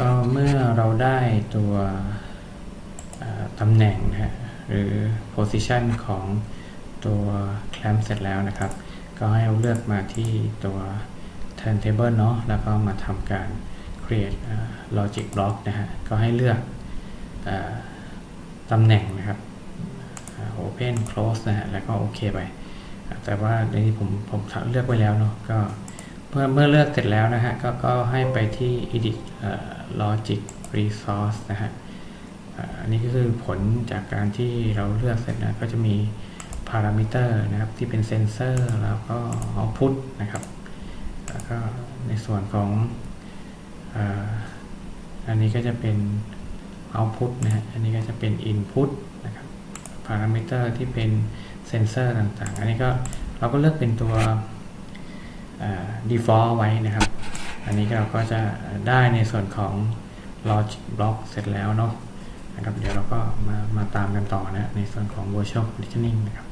ก็เมื่อเราได้ตัวตำแหน่งนะฮะหรือ position ของตัว clamp เสร็จแล้วนะครับ ก็ให้เราเลือกมาที่ตัว turntable เนาะแล้วก็มาทำการ create logic block นะฮะก็ให้เลือกตำแหน่งนะครับ open close นะฮะแล้วก็โอเคไป แต่ว่าในนี้ผมผมเลือกไว้แล้วเนาะก็ เมื่อเมื่อเลือกเสร็จแล้วนะฮะก็ก็ให้ไปที่ edit logic resource นะฮะอันนี้ก็คือผลจากการที่เราเลือกเสร็จนะก็จะมี parameter นะครับที่เป็นเซนเซอร์แล้วก็ output นะครับแล้วก็ในส่วนของอันนี้ก็จะเป็น output นะฮะอันนี้ก็จะเป็น input นะครับ parameter ที่เป็นเซนเซอร์ต่างๆ อันนี้ก็เราก็เลือกเป็นตัว default ไว้นะครับ อันนี้เราก็จะได้ในส่วนของ logic block เสร็จแล้วเนาะนะครับเดี๋ยวเราก็มามาตามกันต่อนะในส่วนของ virtual partitioning นะครับ